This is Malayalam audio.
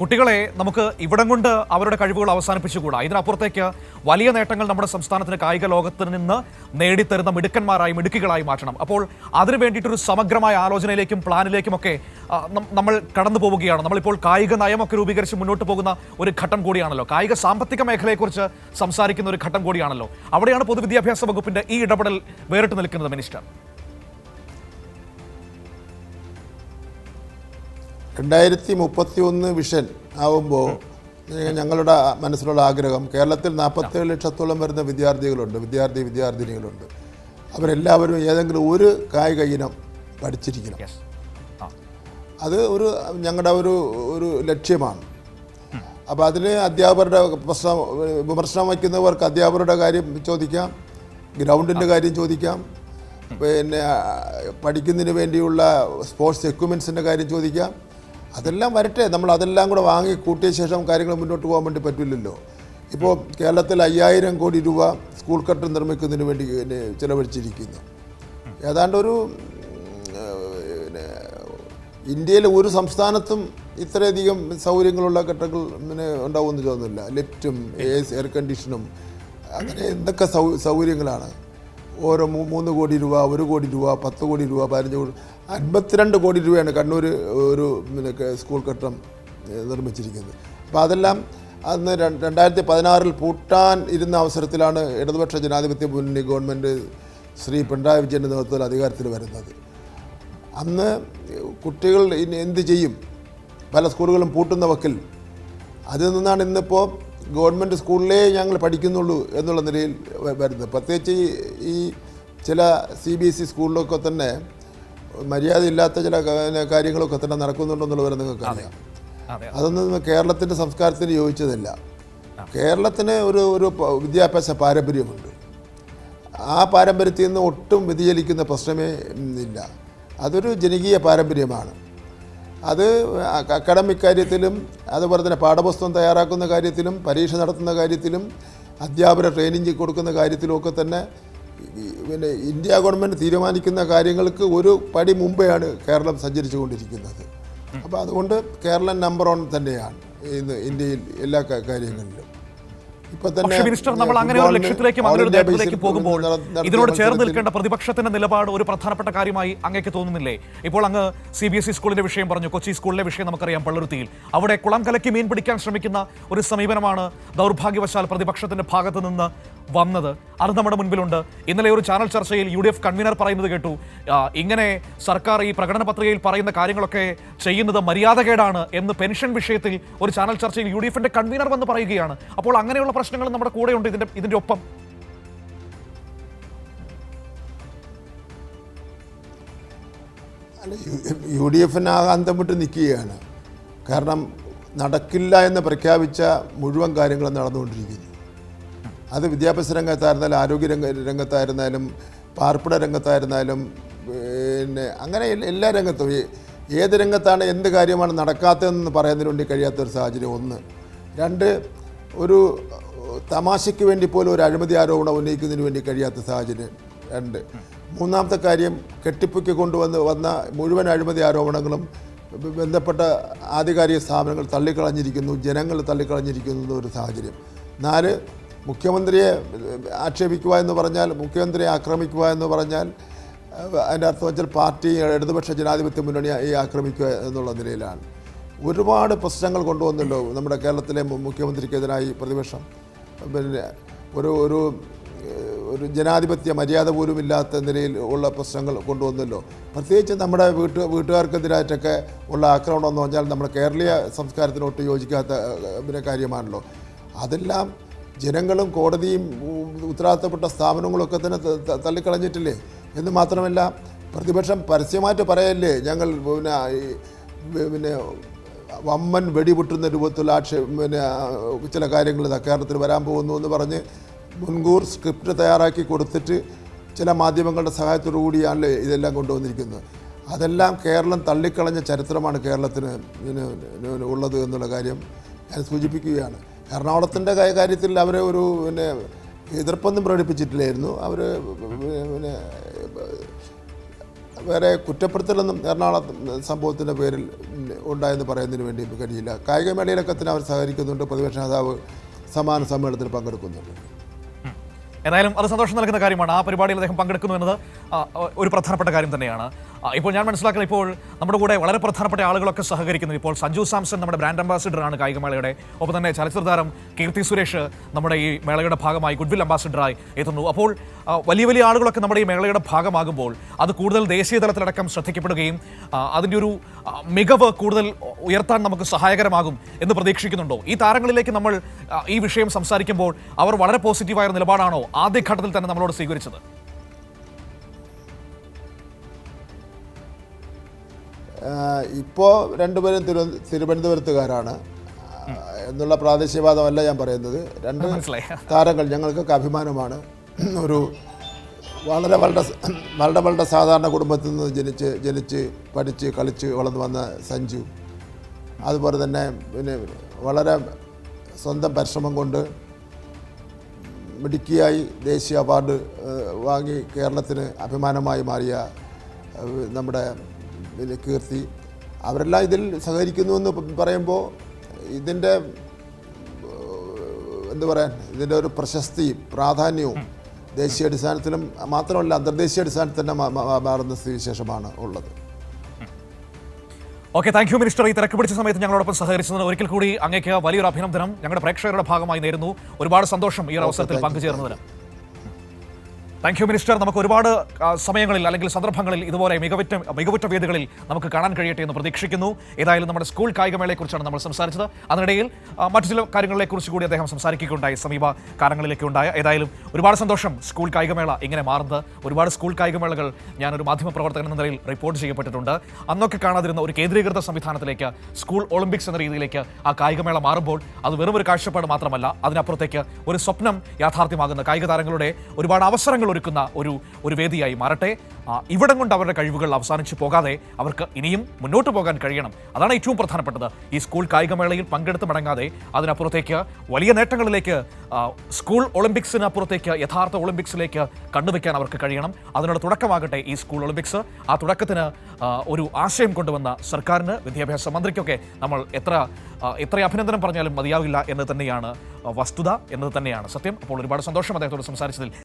കുട്ടികളെ നമുക്ക് ഇവിടം കൊണ്ട് അവരുടെ കഴിവുകൾ അവസാനിപ്പിച്ചുകൂടാ. ഇതിനപ്പുറത്തേക്ക് വലിയ നേട്ടങ്ങൾ നമ്മുടെ സംസ്ഥാനത്തിന് കായിക ലോകത്തിൽ നിന്ന് നേടിത്തരുന്ന മിടുക്കന്മാരായി മിടുക്കികളായി മാറ്റണം. അപ്പോൾ അതിനു വേണ്ടിയിട്ടൊരു സമഗ്രമായ ആലോചനയിലേക്കും പ്ലാനിലേക്കും ഒക്കെ നമ്മൾ കടന്നു പോവുകയാണ്. നമ്മളിപ്പോൾ കായിക നയമൊക്കെ രൂപീകരിച്ച് മുന്നോട്ട് പോകുന്ന ഒരു ഘട്ടം കൂടിയാണല്ലോ. കായിക സാമ്പത്തിക മേഖലയെക്കുറിച്ച് സംസാരിക്കുന്ന ഒരു ഘട്ടം കൂടിയാണല്ലോ. അവിടെയാണ് പൊതുവിദ്യാഭ്യാസ വകുപ്പിന്റെ ഈ ഇടപെടൽ വേറിട്ട് നിൽക്കുന്നത് മിനിസ്റ്റർ. രണ്ടായിരത്തി മുപ്പത്തി ഒന്ന് വിഷൻ ആവുമ്പോൾ ഞങ്ങളുടെ മനസ്സിലുള്ള ആഗ്രഹം കേരളത്തിൽ നാൽപ്പത്തേഴ് ലക്ഷത്തോളം വരുന്ന വിദ്യാർത്ഥികളുണ്ട്. വിദ്യാർത്ഥി വിദ്യാർത്ഥിനികളുണ്ട്. അവരെല്ലാവരും ഏതെങ്കിലും ഒരു കായിക ഇനം പഠിച്ചിരിക്കണം. അത് ഒരു ഞങ്ങളുടെ ഒരു ഒരു ലക്ഷ്യമാണ്. അപ്പോൾ അതിന് അധ്യാപകരുടെ പ്രശ്നം വിമർശനം വയ്ക്കുന്നവർക്ക് അധ്യാപകരുടെ കാര്യം ചോദിക്കാം. ഗ്രൗണ്ടിന്റെ കാര്യം ചോദിക്കാം. പിന്നെ പഠിക്കുന്നതിന് വേണ്ടിയുള്ള സ്പോർട്സ് എക്യുപ്മെൻസിന്റെ കാര്യം ചോദിക്കാം. അതെല്ലാം വരട്ടെ. നമ്മൾ അതെല്ലാം കൂടെ വാങ്ങി കൂട്ടിയ ശേഷം കാര്യങ്ങൾ മുന്നോട്ട് പോകാൻ വേണ്ടി പറ്റില്ലല്ലോ. ഇപ്പോൾ കേരളത്തിൽ അയ്യായിരം കോടി രൂപ സ്കൂൾ കെട്ട് നിർമ്മിക്കുന്നതിന് വേണ്ടി ചിലവഴിച്ചിരിക്കുന്നു. ഏതാണ്ട് ഒരു ഇന്ത്യയിലെ ഒരു സംസ്ഥാനത്തും ഇത്രയധികം സൗകര്യങ്ങളുള്ള കെട്ടകൾ പിന്നെ ഉണ്ടാവുമെന്ന് തോന്നുന്നില്ല. ലിഫ്റ്റും എയർ കണ്ടീഷനും അങ്ങനെ എന്തൊക്കെ സൗ സൗകര്യങ്ങളാണ്? ഓരോ മൂന്ന് കോടി രൂപ ഒരു കോടി രൂപ പത്ത് കോടി രൂപ പതിനഞ്ച് കോടി അൻപത്തിരണ്ട് കോടി രൂപയാണ് കണ്ണൂർ ഒരു പിന്നെ സ്കൂൾ കെട്ടിടം നിർമ്മിച്ചിരിക്കുന്നത്. അപ്പോൾ അതെല്ലാം അന്ന് രണ്ടായിരത്തി പതിനാറിൽ പൂട്ടാൻ ഇരുന്ന അവസരത്തിലാണ് ഇടതുപക്ഷ ജനാധിപത്യ മുന്നണി ഗവൺമെന്റ് ശ്രീ പിണറായി വിജയന്റെ നേതൃത്വത്തിൽ അധികാരത്തിൽ വരുന്നത്. അന്ന് കുട്ടികൾ ഇനി എന്ത് ചെയ്യും? പല സ്കൂളുകളും പൂട്ടുന്ന വക്കിൽ. അതിൽ നിന്നാണ് ഇന്നിപ്പോൾ ഗവൺമെന്റ് സ്കൂളിലേ ഞങ്ങൾ പഠിക്കുന്നുള്ളൂ എന്നുള്ള നിലയിൽ വരുന്നത്. പ്രത്യേകിച്ച് ഈ- ചില സി ബി എസ് ഇ സ്കൂളിലൊക്കെ തന്നെ മര്യാദയില്ലാത്ത ചില കാര്യങ്ങളൊക്കെ തന്നെ നടക്കുന്നുണ്ടെന്നുള്ളത് നിങ്ങൾക്ക് അറിയാം. അതെ. അതൊന്നും കേരളത്തിന്റെ സംസ്കാരത്തിന് യോജിച്ചതല്ല. കേരളത്തിന് ഒരു ഒരു വിദ്യാഭ്യാസ പാരമ്പര്യമുണ്ട്. ആ പാരമ്പര്യത്തിൽ നിന്ന് ഒട്ടും വ്യതിചലിക്കുന്ന പ്രശ്നമേ ഇല്ല അതൊരു ജനകീയ പാരമ്പര്യമാണ്. അത് അക്കാഡമിക് കാര്യത്തിലും അതുപോലെ തന്നെ പാഠപുസ്തകം തയ്യാറാക്കുന്ന കാര്യത്തിലും പരീക്ഷ നടത്തുന്ന കാര്യത്തിലും അധ്യാപന ട്രെയിനിങ് കൊടുക്കുന്ന കാര്യത്തിലുമൊക്കെ തന്നെ പിന്നെ ഇന്ത്യ ഗവൺമെന്റ് തീരുമാനിക്കുന്ന കാര്യങ്ങൾക്ക് ഒരു പടി മുമ്പെയാണ് കേരളം സഞ്ചരിച്ചു കൊണ്ടിരിക്കുന്നത് അപ്പോൾ അതുകൊണ്ട് കേരളം നമ്പർ വൺ തന്നെയാണ് ഇന്ന് ഇന്ത്യയിൽ എല്ലാ കാര്യങ്ങളിലും. പക്ഷേ മിനിസ്റ്റർ നമ്മൾ അങ്ങനെ ഒരു ലക്ഷ്യത്തിലേക്ക് അങ്ങനെ ഒരു നേട്ടത്തിലേക്ക് പോകുമ്പോൾ ഇതിനോട് ചേർന്ന് നിൽക്കേണ്ട പ്രതിപക്ഷത്തിന്റെ നിലപാട് ഒരു പ്രധാനപ്പെട്ട കാര്യമായി അങ്ങേക്ക് തോന്നുന്നില്ലേ? ഇപ്പോൾ അങ്ങ് സി ബി എസ് ഇ സ്കൂളിന്റെ വിഷയം പറഞ്ഞു. കൊച്ചി സ്കൂളിലെ വിഷയം നമുക്കറിയാം പള്ളുരുത്തിയിൽ. അവിടെ കുളം കലക്കി മീൻ പിടിക്കാൻ ശ്രമിക്കുന്ന ഒരു സമീപനമാണ് ദൗർഭാഗ്യവശാൽ പ്രതിപക്ഷത്തിന്റെ ഭാഗത്ത് നിന്ന് വന്നത്. അത് നമ്മുടെ മുൻപിലുണ്ട്. ഇന്നലെ ഒരു ചാനൽ ചർച്ചയിൽ യു ഡി എഫ് കൺവീനർ പറയുന്നത് കേട്ടു. ഇങ്ങനെ സർക്കാർ ഈ പ്രകടന പത്രികയിൽ പറയുന്ന കാര്യങ്ങളൊക്കെ ചെയ്യുന്നത് മര്യാദകേടാണ് എന്ന് പെൻഷൻ വിഷയത്തിൽ ഒരു ചാനൽ ചർച്ചയിൽ യു ഡി എഫിന്റെ കൺവീനർ വന്ന് പറയുകയാണ്. അപ്പോൾ അങ്ങനെയുള്ള പ്രശ്നങ്ങൾ നമ്മുടെ കൂടെയുണ്ട് ഇതിന്റെ ഇതിന്റെ ഒപ്പം. യു- ഡി എഫിന് അന്തം വിട്ട് നിൽക്കുകയാണ്. കാരണം നടക്കില്ല എന്ന് പ്രഖ്യാപിച്ച മുഴുവൻ കാര്യങ്ങളും നടന്നുകൊണ്ടിരിക്കുന്നു. അത് വിദ്യാഭ്യാസ രംഗത്തായിരുന്നാലും ആരോഗ്യ രംഗ രംഗത്തായിരുന്നാലും പാർപ്പിട രംഗത്തായിരുന്നാലും പിന്നെ അങ്ങനെ എല്ലാ രംഗത്തും. ഏത് രംഗത്താണ് എന്ത് കാര്യമാണ് നടക്കാത്തതെന്ന് പറയുന്നതിന് വേണ്ടി കഴിയാത്തൊരു സാഹചര്യം ഒന്ന്. രണ്ട് ഒരു തമാശയ്ക്ക് വേണ്ടി പോലും ഒരു അഴിമതി ആരോപണം ഉന്നയിക്കുന്നതിന് വേണ്ടി കഴിയാത്ത സാഹചര്യം. രണ്ട് മൂന്നാമത്തെ കാര്യം കെട്ടിപ്പൊക്കി കൊണ്ടുവന്ന് വന്ന മുഴുവൻ അഴിമതി ആരോപണങ്ങളും ബന്ധപ്പെട്ട ആധികാരിക സ്ഥാപനങ്ങൾ തള്ളിക്കളഞ്ഞിരിക്കുന്നു ജനങ്ങൾ തള്ളിക്കളഞ്ഞിരിക്കുന്നു ഒരു സാഹചര്യം. നാല് മുഖ്യമന്ത്രിയെ ആക്ഷേപിക്കുക എന്ന് പറഞ്ഞാൽ മുഖ്യമന്ത്രിയെ ആക്രമിക്കുക എന്ന് പറഞ്ഞാൽ അതിന്റെ അർത്ഥം വെച്ചാൽ പാർട്ടി ഇടതുപക്ഷ ജനാധിപത്യ മുന്നണി ഈ ആക്രമിക്കുക എന്നുള്ള നിലയിലാണ്. ഒരുപാട് പ്രശ്നങ്ങൾ കൊണ്ടുവന്നല്ലോ നമ്മുടെ കേരളത്തിലെ മുഖ്യമന്ത്രിക്കെതിരായി പ്രതിപക്ഷം? പിന്നെ ഒരു ഒരു ഒരു ജനാധിപത്യ മര്യാദ പോലും ഇല്ലാത്ത നിലയിൽ ഉള്ള പ്രശ്നങ്ങൾ കൊണ്ടുവന്നല്ലോ പ്രത്യേകിച്ച് നമ്മുടെ വീട്ടു വീട്ടുകാർക്കെതിരായിട്ടൊക്കെ ഉള്ള ആക്രമണം എന്ന് പറഞ്ഞാൽ നമ്മുടെ കേരളീയ സംസ്കാരത്തിനൊട്ട് യോജിക്കാത്ത കാര്യമാണല്ലോ. അതെല്ലാം ജനങ്ങളും കോടതിയും ഉത്തരവാദിത്തപ്പെട്ട സ്ഥാപനങ്ങളൊക്കെ തന്നെ തള്ളിക്കളഞ്ഞിട്ടില്ലേ? എന്ന് മാത്രമല്ല പ്രതിപക്ഷം പരസ്യമായിട്ട് പറയല്ലേ ഞങ്ങൾ പിന്നെ പിന്നെ വമ്മൻ വെടിപൊട്ടുന്ന രൂപത്തിലുള്ള ആക്ഷേപ പിന്നെ ചില കാര്യങ്ങൾ കേരളത്തിൽ വരാൻ പോകുന്നു എന്ന് പറഞ്ഞ് മുൻകൂർ സ്ക്രിപ്റ്റ് തയ്യാറാക്കി കൊടുത്തിട്ട് ചില മാധ്യമങ്ങളുടെ സഹായത്തോടു കൂടിയാണല്ലേ ഇതെല്ലാം കൊണ്ടുവന്നിരിക്കുന്നത്. അതെല്ലാം കേരളം തള്ളിക്കളഞ്ഞ ചരിത്രമാണ് കേരളത്തിന് ഉള്ളത് എന്നുള്ള കാര്യം ഞാൻ സൂചിപ്പിക്കുകയാണ്. എറണാകുളത്തിന്റെ കാര്യത്തിൽ അവർ ഒരു പിന്നെ എതിർപ്പൊന്നും പ്രകടിപ്പിച്ചിട്ടില്ലായിരുന്നു. അവർ പിന്നെ വേറെ കുറ്റപ്പെടുത്തലൊന്നും എറണാകുളം സംഭവത്തിന്റെ പേരിൽ ഉണ്ടായെന്ന് പറയുന്നതിന് വേണ്ടി കഴിയില്ല കായികമേളയിലൊക്കെ തന്നെ അവർ സഹകരിക്കുന്നുണ്ട്. പ്രതിപക്ഷ നേതാവ് സമാന സമ്മേളനത്തിൽ പങ്കെടുക്കുന്നുണ്ട്. ഏതായാലും അത് സന്തോഷം നൽകുന്ന കാര്യമാണ്. ആ പരിപാടിയിൽ അദ്ദേഹം പങ്കെടുക്കുന്നു എന്നത് ഒരു പ്രധാനപ്പെട്ട കാര്യം തന്നെയാണ്. ഇപ്പോൾ ഞാൻ മനസ്സിലാക്കുന്നത് ഇപ്പോൾ നമ്മുടെ കൂടെ വളരെ പ്രധാനപ്പെട്ട ആളുകളൊക്കെ സഹകരിക്കുന്നു ഇപ്പോൾ സഞ്ജു സാംസൺ നമ്മുടെ ബ്രാൻഡ് അംബാസിഡറാണ് കായികമേളയുടെ ഒപ്പം തന്നെ ചലച്ചിത്ര താരം കീർത്തി സുരേഷ് നമ്മുടെ ഈ മേളയുടെ ഭാഗമായി ഗുഡ്വിൽ അംബാസിഡറായി എത്തുന്നു. അപ്പോൾ വലിയ വലിയ ആളുകളൊക്കെ നമ്മുടെ ഈ മേളയുടെ ഭാഗമാകുമ്പോൾ അത് കൂടുതൽ ദേശീയ തലത്തിലടക്കം ശ്രദ്ധിക്കപ്പെടുകയും അതിന്റെ ഒരു മികവ് കൂടുതൽ ഉയർത്താൻ നമുക്ക് സഹായകരമാകും എന്ന് പ്രതീക്ഷിക്കുന്നുണ്ടോ? ഈ താരങ്ങളിലേക്ക് നമ്മൾ ഈ വിഷയം സംസാരിക്കുമ്പോൾ അവർ വളരെ പോസിറ്റീവായ നിലപാടാണോ ആദ്യഘട്ടത്തിൽ തന്നെ നമ്മളോട് സ്വീകരിച്ചത്? ഇപ്പോൾ രണ്ടുപേരും തിരു തിരുവനന്തപുരത്തുകാരാണ്. എന്നുള്ള പ്രാദേശികവാദമല്ല ഞാൻ പറയുന്നത്. രണ്ട് താരങ്ങൾ ഞങ്ങൾക്കൊക്കെ അഭിമാനമാണ്. ഒരു വളരെ വളരെ വളരെ വളരെ സാധാരണ കുടുംബത്തിൽ നിന്ന് ജനിച്ച് ജനിച്ച് പഠിച്ച് കളിച്ച് വളർന്നു വന്ന സഞ്ജു. അതുപോലെ തന്നെ പിന്നെ വളരെ സ്വന്തം പരിശ്രമം കൊണ്ട് മിടുക്കിയായി ദേശീയ അവാർഡ് വാങ്ങി കേരളത്തിന് അഭിമാനമായി മാറിയ നമ്മുടെ കീർത്തി. അവരെല്ലാം ഇതിൽ സഹകരിക്കുന്നു എന്ന് പറയുമ്പോൾ ഇതിന്റെ എന്താ പറയാൻ ഇതിന്റെ ഒരു പ്രശസ്തി പ്രാധാന്യവും ദേശീയ അടിസ്ഥാനത്തിലും മാത്രമല്ല അന്തർദേശീയ അടിസ്ഥാനത്തിൽ തന്നെ മാറുന്ന സ്ഥിതിവിശേഷമാണ് ഉള്ളത്. Okay thank you minister. ഈ തിരക്ക് പിടിച്ച സമയത്ത് ഞങ്ങളോടൊപ്പം സഹകരിച്ചതിന് ഒരിക്കൽ കൂടി അങ്ങേക്ക് വലിയൊരു അഭിനന്ദനം. ഞങ്ങളുടെ പ്രേക്ഷകരുടെ ഭാഗമായി നേരുന്നു. ഒരുപാട് സന്തോഷം ഈ ഒരു അവസരത്തിൽ പങ്കുചേർന്നതിന് താങ്ക് യു മിനിസ്റ്റർ. നമുക്ക് ഒരുപാട് സമയങ്ങളിൽ അല്ലെങ്കിൽ സന്ദർഭങ്ങളിൽ ഇതുപോലെ മികവുറ്റ മികവുറ്റ വേദികളിൽ നമുക്ക് കാണാൻ കഴിയട്ടെ എന്ന് പ്രതീക്ഷിക്കുന്നു. ഏതായാലും നമ്മുടെ സ്കൂൾ കായികമേളയെക്കുറിച്ചാണ് നമ്മൾ സംസാരിച്ചത്. അതിനിടയിൽ മറ്റു ചില കാര്യങ്ങളെക്കുറിച്ച് കൂടി അദ്ദേഹം സംസാരിക്കുകയുണ്ടായി. സമീപ കാലങ്ങളിലേക്ക് ഉണ്ടായ ഏതായാലും ഒരുപാട് സന്തോഷം സ്കൂൾ കായികമേള ഇങ്ങനെ മാറുന്നത്. ഒരുപാട് സ്കൂൾ കായികമേളകൾ ഞാനൊരു മാധ്യമപ്രവർത്തകൻ എന്ന നിലയിൽ റിപ്പോർട്ട് ചെയ്യപ്പെട്ടിട്ടുണ്ട്. അന്നൊക്കെ കാണാതിരുന്ന ഒരു കേന്ദ്രീകൃത സംവിധാനത്തിലേക്ക് സ്കൂൾ ഒളിമ്പിക്സ് എന്ന രീതിയിലേക്ക് ആ കായികമേള മാറുമ്പോൾ അത് വെറും ഒരു കാഴ്ചപ്പാട് മാത്രമല്ല അതിനപ്പുറത്തേക്ക് ഒരു സ്വപ്നം യാഥാർത്ഥ്യമാകുന്ന കായിക താരങ്ങളുടെ ഒരുപാട് അവസരങ്ങൾ ഒരുക്കുന്ന ഒരു ഒരു വേദിയായി മാറട്ടെ. ഇവിടം കൊണ്ട് അവരുടെ കഴിവുകൾ അവസാനിച്ച് പോകാതെ അവർക്ക് ഇനിയും മുന്നോട്ട് പോകാൻ കഴിയണം. അതാണ് ഏറ്റവും പ്രധാനപ്പെട്ടത്. ഈ സ്കൂൾ കായികമേളയിൽ പങ്കെടുത്ത് മടങ്ങാതെ അതിനപ്പുറത്തേക്ക് വലിയ നേട്ടങ്ങളിലേക്ക് സ്കൂൾ ഒളിമ്പിക്സിന് അപ്പുറത്തേക്ക് യഥാർത്ഥ ഒളിമ്പിക്സിലേക്ക് കണ്ണുവെക്കാൻ അവർക്ക് കഴിയണം. അതിനുള്ള തുടക്കമാകട്ടെ ഈ സ്കൂൾ ഒളിമ്പിക്സ്. ആ തുടക്കത്തിന് ഒരു ആശയം കൊണ്ടുവന്ന സർക്കാരിന് വിദ്യാഭ്യാസ മന്ത്രിക്കൊക്കെ നമ്മൾ എത്ര എത്ര അഭിനന്ദനം പറഞ്ഞാലും മതിയാവില്ല എന്ന് തന്നെയാണ് വസ്തുത എന്നത് തന്നെയാണ് സത്യം. അപ്പോൾ ഒരുപാട് സന്തോഷം അദ്ദേഹത്തോട് സംസാരിച്ചതിൽ.